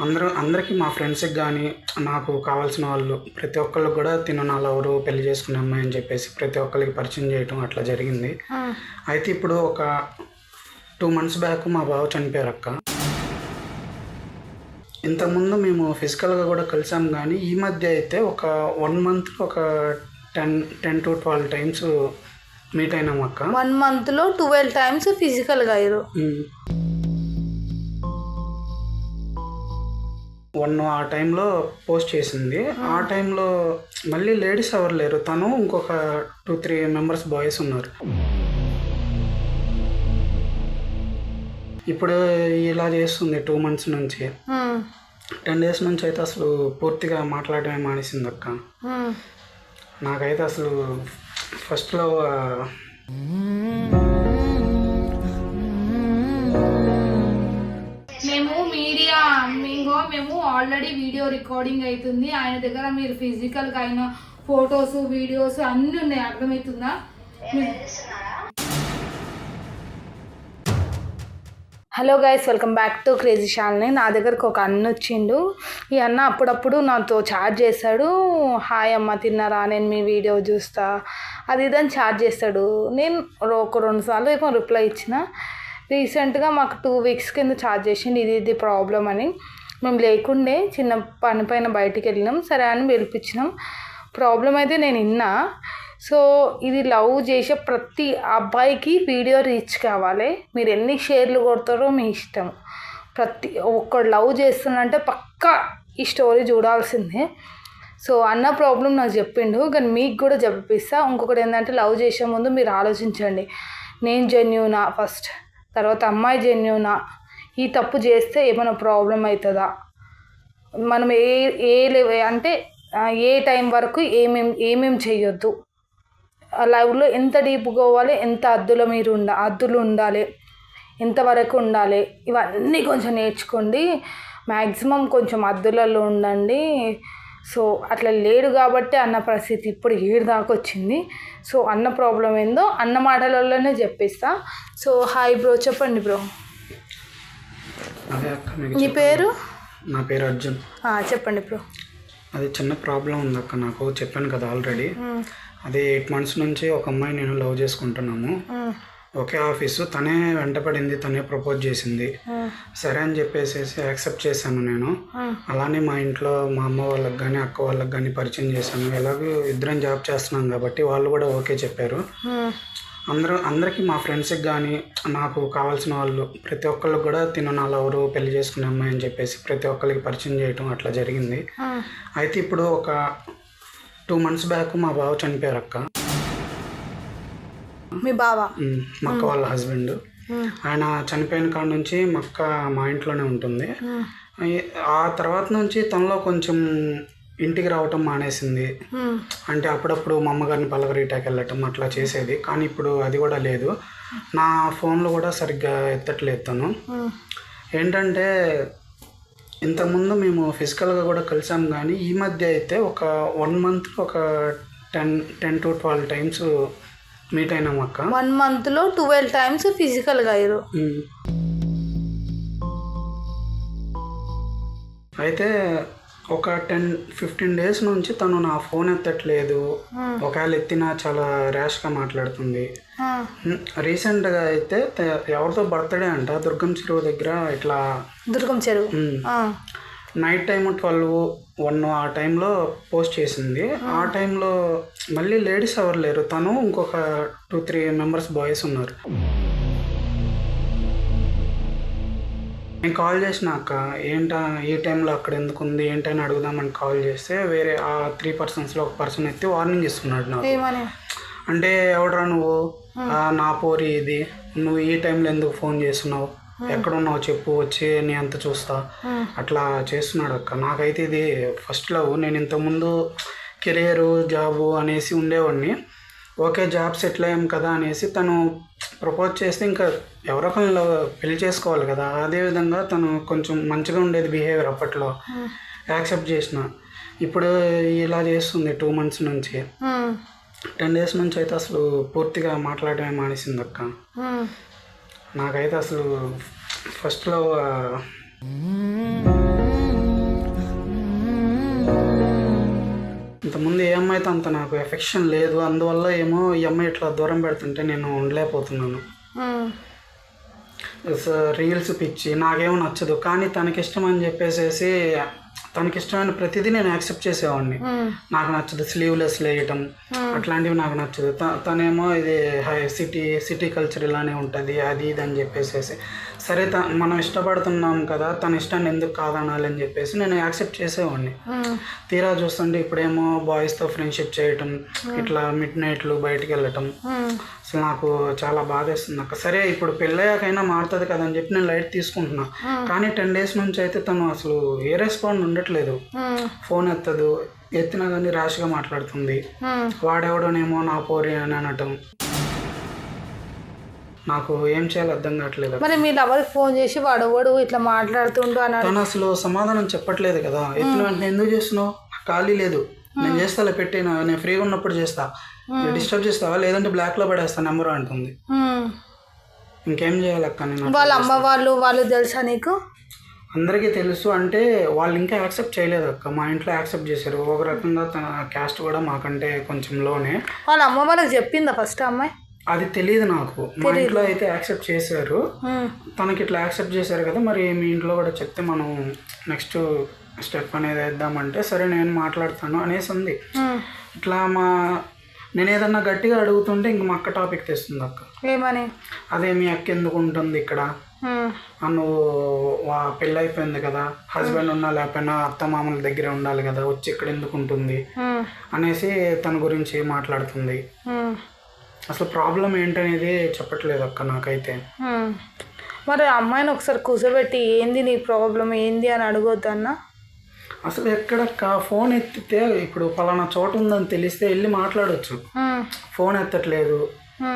అందరూ అందరికీ మా ఫ్రెండ్స్కి కానీ నాకు కావాల్సిన వాళ్ళు ప్రతి ఒక్కళ్ళకి కూడా తిను నా లవరు పెళ్ళి చేసుకునే అమ్మాయి అని చెప్పేసి ప్రతి ఒక్కరికి పరిచయం చేయటం అట్లా జరిగింది. అయితే ఇప్పుడు ఒక టూ మంత్స్ బ్యాక్ మా బావ చనిపోయారు అక్క. ఇంతకుముందు మేము ఫిజికల్గా కూడా కలిసాం కానీ ఈ మధ్య అయితే ఒక వన్ మంత్ ఒక ten ten to twelve times meet అయినాం అక్క. వన్ మంత్లో ట్వెల్వ్ టైమ్స్ ఫిజికల్గా అయ్యారు. వన్ ఆ టైంలో పోస్ట్ చేసింది. ఆ. టైంలో మళ్ళీ లేడీస్ ఎవరు లేరు. తను ఇంకొక టూ త్రీ మెంబర్స్ బాయ్స్ ఉన్నారు. ఇప్పుడు ఇలా చేస్తుంది టూ మంత్స్ నుంచి. టెన్ డేస్ నుంచి అయితే అసలు పూర్తిగా మాట్లాడమే మానేసింది అక్క. నాకైతే అసలు ఫస్ట్లో మేము ఆల్రెడీ వీడియో రికార్డింగ్ అవుతుంది ఆయన దగ్గర మీరు ఫిజికల్గా అయిన ఫొటోస్ వీడియోస్ అన్నీ ఉన్నాయి. అర్థమవుతుందా? Hello guys welcome back to crazy Shalini నా దగ్గరకు ఒక అన్న వచ్చిండు. ఈ అన్న అప్పుడప్పుడు నాతో చాట్ చేస్తాడు. హాయ్ అమ్మ తిన్నారా? నేను మీ వీడియో చూస్తా. అది ఇదని చాట్ చేస్తాడు. నేను ఒక రెండు సార్లు ఏమో రిప్లై ఇచ్చిన. రీసెంట్గా మాకు టూ వీక్స్ కింద చార్జ్ చేసిండు. ఇది ఇది ప్రాబ్లం అని. మేము లేకుండే చిన్న పని పైన బయటికి వెళ్ళినాం. సరే అని పిలిపించినాం. ప్రాబ్లం అయితే నేను విన్నా. సో ఇది లవ్ చేసే ప్రతి అబ్బాయికి వీడియో రీచ్ కావాలి. మీరు ఎన్ని షేర్లు కొడతారో మీ ఇష్టం. ప్రతి ఒక్కడు లవ్ చేస్తున్నంటే పక్కా ఈ స్టోరీ చూడాల్సిందే. సో అన్న ప్రాబ్లం నాకు చెప్పిండు. కానీ మీకు కూడా చెప్పిస్తా. ఇంకొకటి ఏంటంటే లవ్ చేసే ముందు మీరు ఆలోచించండి. నేను జెన్యూనా ఫస్ట్ తర్వాత అమ్మాయి జెన్యూనా ఈ తప్పు చేస్తే ఏమైనా ప్రాబ్లం అవుతుందా? మనం ఏ ఏ అంటే ఏ టైం వరకు ఏమేం ఏమేం చేయొద్దు? లైవ్లో ఎంత డీప్ పోవాలి ఎంత అద్దుల మీరు ఉండ అద్దులు ఉండాలి ఎంతవరకు ఉండాలి ఇవన్నీ కొంచెం నేర్చుకోండి. మ్యాక్సిమం కొంచెం అద్దులలో ఉండండి. సో అట్లా లేడు కాబట్టి అన్న పరిస్థితి ఇప్పుడు ఏడు దాకా వచ్చింది. సో అన్న ప్రాబ్లం ఏందో అన్న మాటలలోనే చెప్పిస్తా. సో హాయ్ బ్రో చెప్పండి బ్రో. అదే అక్క మీకు పేరు? నా పేరు అర్జున్. చెప్పండి బ్రో. అది చిన్న ప్రాబ్లం ఉంది అక్క నాకు చెప్పాను కదా ఆల్రెడీ. అది ఎయిట్ మంత్స్ నుంచి ఒక అమ్మాయి నేను లవ్ చేసుకుంటున్నాము. ఒకే ఆఫీసు తనే వెంటపడింది తనే ప్రపోజ్ చేసింది. సరే అని చెప్పేసి యాక్సెప్ట్ చేశాను నేను. అలానే మా ఇంట్లో మా అమ్మ వాళ్ళకి కానీ అక్క వాళ్ళకి కానీ పరిచయం చేశాను. ఎలాగో ఇద్దరం జాబ్ చేస్తున్నాం కాబట్టి వాళ్ళు కూడా ఓకే చెప్పారు. అందరూ అందరికీ మా ఫ్రెండ్స్కి కానీ నాకు కావాల్సిన వాళ్ళు ప్రతి ఒక్కళ్ళకి కూడా తిను నా లవరు పెళ్ళి చేసుకునే అమ్మాయి అని చెప్పేసి ప్రతి ఒక్కరికి పరిచయం చేయటం అట్లా జరిగింది. అయితే ఇప్పుడు ఒక టూ మంత్స్ బ్యాక్ మా బావ చనిపోయారు అక్క. మీ బావ? మా అక్క వాళ్ళ హస్బెండ్. ఆయన చనిపోయిన కాడ నుంచి మా అక్క మా ఇంట్లోనే ఉంటుంది. ఆ తర్వాత నుంచి తనలో కొంచెం ఇంటికి రావటం మానేసింది. అంటే అప్పుడప్పుడు మా అమ్మగారిని పలకరీటాకి వెళ్ళటం అట్లా చేసేది. కానీ ఇప్పుడు అది కూడా లేదు. నా ఫోన్లో కూడా సరిగ్గా ఎత్తట్లేదు తను. ఏంటంటే ఇంతకుముందు మేము ఫిజికల్గా కూడా కలిసాం కానీ ఈ మధ్య అయితే ఒక వన్ మంత్ ఒక ten ten to twelve times meet అయినాం అక్క. వన్ మంత్లో ట్వెల్వ్ టైమ్స్ ఫిజికల్గా అయ్యారు. అయితే ఒక టెన్ ఫిఫ్టీన్ డేస్ నుంచి తను నా ఫోన్ ఎత్తట్లేదు. ఒకవేళ ఎత్తినా చాలా ర్యాష్గా మాట్లాడుతుంది. రీసెంట్గా అయితే ఎవరితో బర్త్డే అంట? దుర్గం చెరువు దగ్గర ఇట్లా దుర్గం చెరువు. నైట్ టైం ట్వెల్వ్ వన్ ఆ టైంలో పోస్ట్ చేసింది. ఆ. టైంలో మళ్ళీ లేడీస్ ఎవరు లేరు? తను ఇంకొక టూ త్రీ మెంబర్స్ బాయ్స్ ఉన్నారు. నేను కాల్ చేసినాక ఏంటా ఈ టైంలో అక్కడ ఎందుకు ఉంది ఏంటని అడుగుదామని కాల్ చేస్తే వేరే ఆ త్రీ పర్సన్స్లో ఒక పర్సన్ ఎత్తి వార్నింగ్ ఇస్తున్నాడు నాకు. ఏమని? అంటే ఎవడరా నువ్వు? ఆ, నా పోరి ఇది. నువ్వు ఈ టైంలో ఎందుకు ఫోన్ చేస్తున్నావు? ఎక్కడున్నావు చెప్పు వచ్చి నీ అంత చూస్తా. అట్లా చేస్తున్నాడు అక్క. నాకైతే ఇది ఫస్ట్ లవ్ నేను ఇంతకుముందు కెరియరు జాబు అనేసి ఉండేవాడిని. ఓకే జాబ్ సెటిల్ అయ్యాం కదా అనేసి తను ప్రపోజ్ చేస్తే ఇంకా ఎవరో పెళ్ళి చేసుకోవాలి కదా. అదేవిధంగా తను కొంచెం మంచిగా ఉండేది బిహేవియర్ అప్పట్లో. యాక్సెప్ట్ చేసిన. ఇప్పుడు ఇలా చేస్తుంది టూ మంత్స్ నుంచి. టెన్ డేస్ నుంచి అయితే అసలు పూర్తిగా మాట్లాడమే మానేసింది అక్క. నాకైతే అసలు ఫస్ట్లో అయితే అంత నాకు ఎఫెక్షన్ లేదు అందువల్ల ఏమో ఈ అమ్మాయి ఇట్లా దూరం పెడుతుంటే నేను ఉండలేకపోతున్నాను. రీల్స్ పిచ్చి నాకేమో నచ్చదు. కానీ తనకిష్టం అని చెప్పేసేసి తనకిష్టమైన ప్రతిదీ నేను యాక్సెప్ట్ చేసేవాడిని. నాకు నచ్చదు స్లీవ్లెస్ వేయటం అట్లాంటివి నాకు నచ్చదు. తనేమో ఇది హై సిటీ సిటీ కల్చర్ ఇలానే ఉంటుంది అది ఇది అని చెప్పేసేసి. సరే త మనం ఇష్టపడుతున్నాం కదా తన ఇష్టాన్ని ఎందుకు కాదనాలి అని చెప్పేసి నేను యాక్సెప్ట్ చేసేవాడిని. తీరా చూస్తుంటే ఇప్పుడేమో బాయ్స్తో ఫ్రెండ్షిప్ చేయటం ఇట్లా మిడ్ నైట్లు బయటికి వెళ్ళటం అసలు నాకు చాలా బాధేస్తుంది. అక్క సరే ఇప్పుడు పెళ్ళయ్యాకైనా మారుతుంది కదా అని చెప్పి నేను లైట్ తీసుకుంటున్నా. కానీ టెన్ డేస్ నుంచి అయితే తను అసలు ఏ రెస్పాండ్ ఉండట్లేదు. ఫోన్ ఎత్తదు ఎత్తినా కానీ ర్యాష్గా మాట్లాడుతుంది. వాడెవడోనేమో నా పోరి అని అనటం. నాకు ఏం చేయాలో అర్థం కావట్లేదు. మరి మీ లవర్కి ఫోన్ చేసి వాడు వాడు ఇట్లా మాట్లాడుతుండు అన్నాడు తను అసలు సమాధానం చెప్పట్లేదు కదా. ఎత్తిన వెంటనే ఎందుకు చేస్తున్నావు? ఖాళీ లేదు. నేను చేస్తాలే పెట్టి నా- నేను ఫ్రీగా ఉన్నప్పుడు చేస్తా. డిస్టర్బ్ చేస్తావా? లేదంటే బ్లాక్లో పడేస్తా నెంబర్ అంటుంది. ఇంకేం చేయాలి అక్క? నేను వాళ్ళ అమ్మ వాళ్ళు వాళ్ళు తెలుసా నీకు? అందరికీ తెలుసు అంటే వాళ్ళు ఇంకా యాక్సెప్ట్ చేయలేదు అక్క. మా ఇంట్లో యాక్సెప్ట్ చేశారు. ఒక రకంగా తన క్యాస్ట్ కూడా మాకంటే కొంచెం లోనే. వాళ్ళ అమ్మ వాళ్ళకి చెప్పిందా ఫస్ట్ అమ్మాయి? అది తెలియదు నాకు. మా ఇంట్లో అయితే యాక్సెప్ట్ చేశారు. తనకి ఇట్లా యాక్సెప్ట్ చేశారు కదా మరి మీ ఇంట్లో కూడా చెప్తే మనం నెక్స్ట్ స్టెప్ అనేది వేద్దామంటే సరే నేను మాట్లాడతాను అనేసి ఉంది. ఇట్లా మా నేను ఏదన్నా గట్టిగా అడుగుతుంటే ఇంక మా అక్క టాపిక్ తెస్తుంది అక్క. ఏమని? అదే మీ అక్క ఎందుకు ఉంటుంది ఇక్కడ? నువ్వు వా పెళ్ళి అయిపోయింది కదా హస్బెండ్ ఉన్నా లేకపోయినా అత్త మామల దగ్గరే ఉండాలి కదా వచ్చి ఇక్కడ ఎందుకు ఉంటుంది? అనేసి తన గురించి మాట్లాడుతుంది. అసలు ప్రాబ్లం ఏంటనేది చెప్పట్లేదు అక్క నాకైతే. మరి ఆ అమ్మాయిని ఒకసారి కూర్చోబెట్టి ఏంది నీ ప్రాబ్లం? ఏంది? అని అడగొద్దన్నా? అసలు ఎక్కడక్క? ఫోన్ ఎత్తితే ఇప్పుడు పలానా చోటు ఉందని తెలిస్తే వెళ్ళి మాట్లాడొచ్చు. ఫోన్ ఎత్తట్లేదు.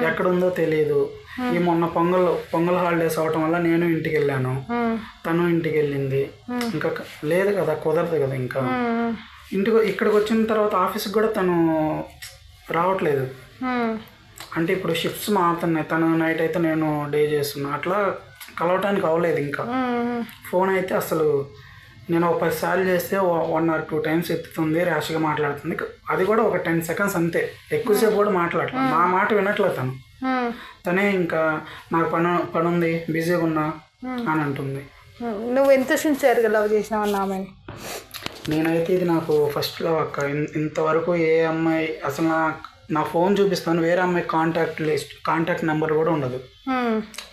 ఎక్కడుందో తెలియదు ఈ మొన్న పొంగల్ పొంగల్ హాలిడేస్ అవటం వల్ల నేను ఇంటికి వెళ్ళాను తను ఇంటికి వెళ్ళింది ఇంకా లేదు కదా కుదరదు కదా ఇంకా. ఇంటికి ఇక్కడికి వచ్చిన తర్వాత ఆఫీస్కి కూడా తను రావట్లేదు. అంటే ఇప్పుడు షిఫ్ట్స్ మారుతున్నాయి. తను నైట్ అయితే నేను డే చేస్తున్నా. అట్లా కలవటానికి అవ్వలేదు ఇంకా. ఫోన్ అయితే అసలు నేను ఒక పది సార్లు చేస్తే వన్ ఆర్ టూ టైమ్స్ ఎత్తుతుంది ర్యాష్గా మాట్లాడుతుంది. అది కూడా ఒక టెన్ సెకండ్స్ అంతే. ఎక్కువసేపు కూడా మాట్లాడలేదు నా మాట వినట్లేదు తను. తనే ఇంకా నాకు పని పని ఉంది బిజీగా ఉన్నా అని అంటుంది. నువ్వు ఎంత సిన్సియర్గా లవ్ చేసినావు ఆమెని నేనైతే ఇది నాకు ఫస్ట్ లవ్ అక్క. ఇంతవరకు ఏ అమ్మాయి అసలు నా నా ఫోన్ చూపిస్తాను వేరే అమ్మాయి కాంటాక్ట్ లిస్ట్ కాంటాక్ట్ నెంబర్ కూడా ఉండదు.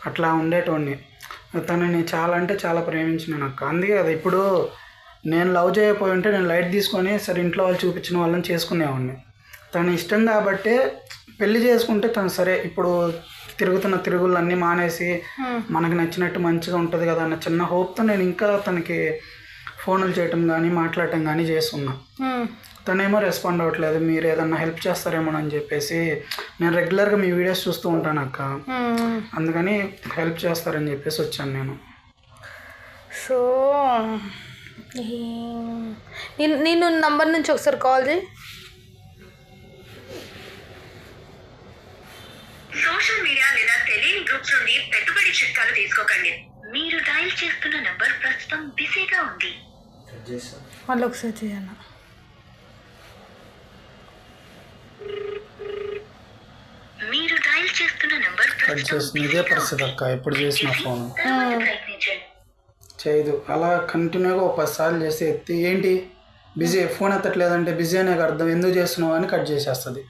అట్లా ఉండేటోడిని. తనని చాలా అంటే చాలా ప్రేమించినాను అక్క. అందుకే కదా ఇప్పుడు నేను లవ్ చేయకపోయి ఉంటే నేను లైట్ తీసుకొని సరే ఇంట్లో వాళ్ళు చూపించిన వాళ్ళని చేసుకునేవాడిని. తన ఇష్టం కాబట్టే పెళ్ళి చేసుకుంటే తను సరే ఇప్పుడు తిరుగుతున్న తిరుగులన్నీ మానేసి మనకు నచ్చినట్టు మంచిగా ఉంటుంది కదా అన్న చిన్న హోప్తో నేను ఇంకా తనకి ఫోన్లు చేయటం కానీ మాట్లాడటం కానీ చేస్తున్నా. తనేమో రెస్పాండ్ అవ్వట్లేదు మీరు ఏదన్నా హెల్ప్ చేస్తారేమో అని చెప్పేసి నేను రెగ్యులర్గా మీ వీడియోస్ చూస్తూ ఉంటాను అక్క. అందుకని హెల్ప్ చేస్తారని చెప్పేసి వచ్చాను నేను. సో నేను నేను నంబర్ నుంచి ఒకసారి కాల్ చేయి. సోషల్ మీడియా లేదా తెలియని గ్రూప్స్ నుండి పెట్టుబడి చిట్కాలు తీసుకోకండి. మీరు డయల్ చేస్తున్న నంబర్ ప్రస్తుతం బిజీగా ఉంది. మళ్ళీ ఒకసారి చేయను మీరు డయల్ చేస్తున్న నంబర్ కట్ చేస్తుంది ఇదే పరిస్థితి అక్క. ఎప్పుడు చేసిన ఫోన్ చేయదు. అలా కంటిన్యూగా ఒక పది సార్లు చేస్తే ఎత్తి ఏంటి? బిజీ. ఫోన్ ఎత్తట్లేదంటే బిజీ అనే అర్థం. ఎందుకు చేస్తున్నావు అని కట్ చేసేస్తుంది.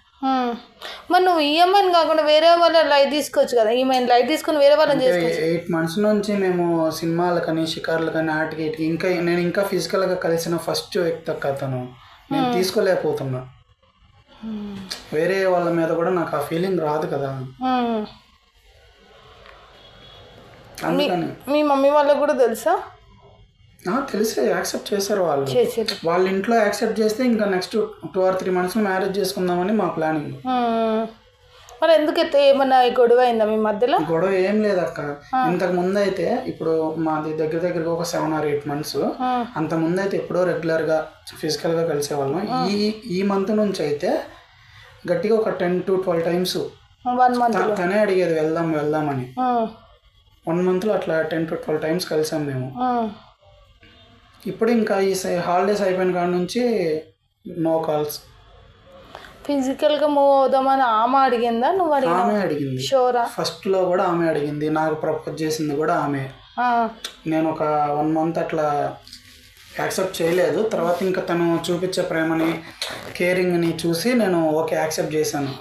మరి నువ్వు ఈఎంఐని కాకుండా వేరే వాళ్ళ లైట్ తీసుకోవచ్చు కదా. ఈఎంఐని లైట్ తీసుకొని వేరే వాళ్ళని చేసుకోవచ్చు. ఎయిట్ మంత్స్ నుంచి మేము సినిమాలకని షికార్లకని ఆటికి ఇటుకి ఇంకా నేను ఇంకా ఫిజికల్గా కలిసిన ఫస్ట్ వ్యక్తి అతను. నేను తీసుకోలేకపోతున్నా. వేరే వాళ్ళ మీద కూడా నాకు ఆ ఫీలింగ్ రాదు కదా. మీ మమ్మీ వాళ్ళకి కూడా తెలుసా? తెలిసే యాక్సెప్ట్ చేశారు వాళ్ళు. వాళ్ళ ఇంట్లో యాక్సెప్ట్ చేస్తే ఇంకా నెక్స్ట్ టూ ఆర్ త్రీ మంత్స్లో మ్యారేజ్ చేసుకుందామని మా ప్లానింగ్. మరి ఎందుకు ఎత్త ఏమన్నా గొడవ అయిందా మీ మధ్యలో? గొడవ ఏం లేదక్క. ఇంతకు ముందు అయితే ఇప్పుడు మాది దగ్గర దగ్గరగా ఒక సెవెన్ ఆర్ ఎయిట్ మంత్స్. అంత ముందు అయితే ఎప్పుడో రెగ్యులర్గా ఫిజికల్గా కలిసేవాళ్ళం. ఈ ఈ మంత్ నుంచి అయితే గట్టిగా ఒక ten to twelve times one month తనే అడిగేది వెళ్దాం వెళ్దామని. ఉమ్. వన్ మంత్లో అట్లా టెన్ టు ట్వెల్వ్ టైమ్స్ కలిసాం మేము. ఇప్పుడు ఇంకా ఈ హాలిడేస్ అయిపోయిన కాడ నుంచి నో కాల్స్ ఫిజికల్గా మూవ్ అవుదామని ఆమె అడిగిందా? నువ్వు అడిగినా ఆమె అడిగింది. షోరా ఫస్ట్లో కూడా ఆమె అడిగింది. నాకు ప్రపోజ్ చేసింది కూడా ఆమె. నేను ఒక వన్ మంత్ అట్లా యాక్సెప్ట్ చేయలేదు. తర్వాత ఇంకా తను చూపించే ప్రేమని కేరింగ్ని చూసి నేను ఓకే యాక్సెప్ట్ చేశాను.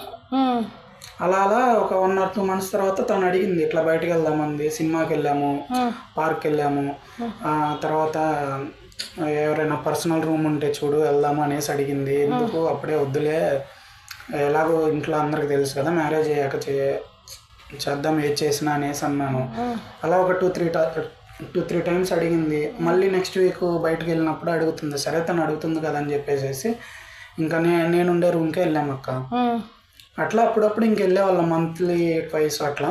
అలా అలా ఒక వన్ ఆర్ టూ మంత్స్ తర్వాత తను అడిగింది ఇట్లా బయటకు వెళ్దామంది సినిమాకి వెళ్ళాము పార్క్ వెళ్ళాము తర్వాత ఎవరైనా పర్సనల్ రూమ్ ఉంటే చూడు వెళ్దాము అనేసి అడిగింది. ఎందుకు? అప్పుడే వద్దులే ఎలాగో ఇంట్లో అందరికి తెలుసు కదా మ్యారేజ్ అయ్యాక చే చేద్దాం ఏది చేసినా అనేసి అన్నాను. అలా ఒక two three two three times అడిగింది. మళ్ళీ నెక్స్ట్ వీక్ బయటకు వెళ్ళినప్పుడు అడుగుతుంది సరే తను అడుగుతుంది కదా అని చెప్పేసి ఇంకా నే నేను ఉండే రూమ్కే వెళ్ళాము అక్క అట్లా అప్పుడప్పుడు ఇంక వెళ్ళేవాళ్ళం మంత్లీ ట్వైస్ అట్లా.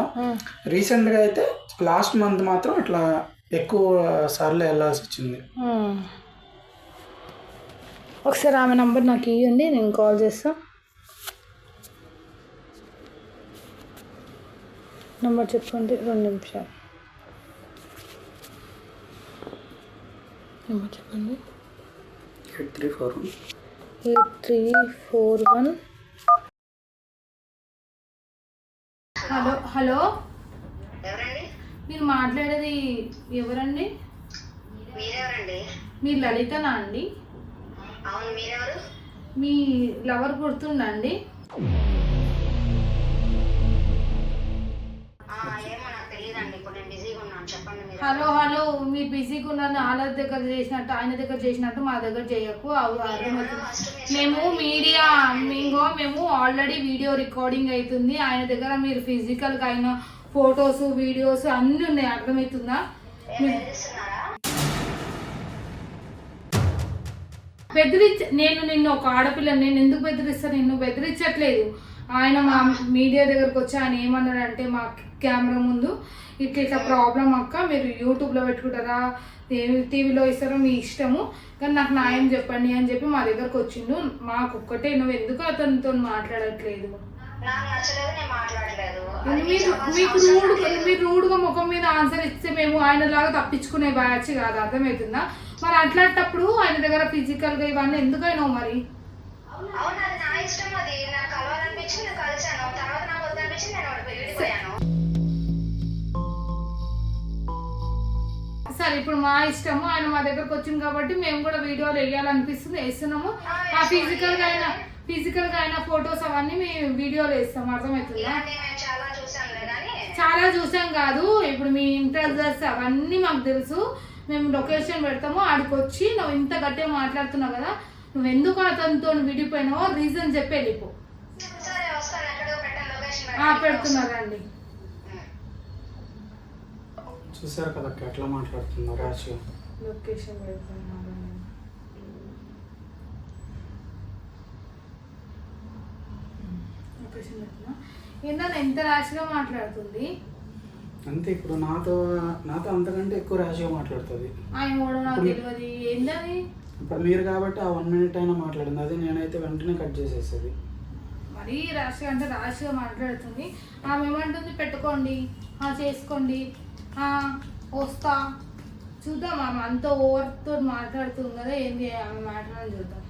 రీసెంట్గా అయితే లాస్ట్ మంత్ మాత్రం ఇట్లా ఎక్కువ సార్లు వెళ్ళాల్సి వచ్చింది. ఒకసారి ఆమె నంబర్ నాకు ఇవ్వండి నేను కాల్ చేస్తా. నంబర్ చెప్పండి రెండు నిమిషాలు. నంబర్ చెప్పండి. Eight three four eight three four one hello hello ఎవరండి మీరు మాట్లాడేది ఎవరండి? మీరెవరండి? మీరు లలితనా అండి? అవును మీరెవరు? మీ లవర్ గుర్తుండండి హలో హలో మీరు బిజీగా ఉన్నారు వాళ్ళ దగ్గర చేసినట్టు ఆయన దగ్గర చేసినట్టు మా దగ్గర చేయకు. మేము మీడియా మేము మేము ఆల్రెడీ వీడియో రికార్డింగ్ అవుతుంది. ఆయన దగ్గర మీరు ఫిజికల్గా అయిన ఫొటోస్ వీడియోస్ అన్నీ ఉన్నాయి. అర్థమవుతుందా? బెదిరించ నేను నిన్ను ఒక ఆడపిల్ల నేను ఎందుకు బెదిరిస్తాను నిన్ను బెదిరించట్లేదు. ఆయన మా మీడియా దగ్గరకు వచ్చి ఆయన ఏమన్నాడంటే మా కెమెరా ముందు ఇట్లా ఇట్లా ప్రాబ్లం అక్క మీరు యూట్యూబ్లో పెట్టుకుంటారా? టీవీలో ఇస్తారో? మీ ఇష్టము. కానీ నాకు న్యాయం చెప్పండి అని చెప్పి మా దగ్గరకు వచ్చిండు. మాకు ఒక్కటే నువ్వు ఎందుకు అతనితో మాట్లాడట్లేదు? నాకు నచ్చలేదు నేను మాట్లాడలేదు. అది మీరు మీకు రూడ్ మీరు రూడ్గా ముఖం మీద ఆన్సర్ ఇస్తే మేము ఆయన లాగా తప్పించుకునే బ్యాచ్ కాదు అర్థమవుతుందా? మరి అట్లాంటప్పుడు ఆయన దగ్గర ఫిజికల్గా ఇవన్నీ ఎందుకు అయినావు మరి? అవును? అది నా ఇష్టం అది. నాకు కలవాలనిపించింది నేను కలిశాను. తర్వాత నాకు వద్దనిపించింది నేను వాడికి విడిపోయాను సరే ఇప్పుడు మా ఇష్టము ఆయన మా దగ్గరకు వచ్చింది కాబట్టి మేము కూడా వీడియోలు వేయాలనిపిస్తుంది వేస్తున్నాము. ఆ ఫిజికల్గా అయినా ఫిజికల్గా అయిన ఫొటోస్ అవన్నీ మేము వీడియోలు వేస్తాం అర్థమవుతుందా? చాలా చూసాంలే కానీ చాలా చూసాం కాదు. ఇప్పుడు మీ ఇంట్రెస్ట్ అవన్నీ మాకు తెలుసు. మేము లొకేషన్ పెడతాము ఆడికి వచ్చి నువ్వు ఇంత గట్టిగా మాట్లాడుతున్నావు కదా నువ్వు ఎందుకు అతనితో విడిపోయినావో రీజన్ చెప్పి వెళ్ళిపో పెడుతున్నారండి చూసారు కదా ఎట్లా మాట్లాడుతున్నారు లొకేషన్ పెడుతున్నారు లొకేషన్ పెట్టినా ఎంత ర్యాష్గా మాట్లాడుతుంది? అంతే ఇప్పుడు నాతో నాతో అంతకంటే ఎక్కువ ర్యాష్గా మాట్లాడుతుంది. ఆయన కూడా నాకు తెలియదు. ఏంటది ఇప్పుడు మీరు కాబట్టి ఆ వన్ మినిట్ అయినా మాట్లాడింది అదే నేనైతే వెంటనే కట్ చేసేసేది. మరీ ర్యాష్గా అంటే ర్యాష్గా మాట్లాడుతుంది. ఆమె ఏమంటుంది? పెట్టుకోండి. ఆ, చేసుకోండి. ఆ, వస్తా. చూద్దాం ఆమె అంత ఓవర్తో మాట్లాడుతుంది కదా ఏంది ఆమె మాట్లాడాలని చూద్దాం.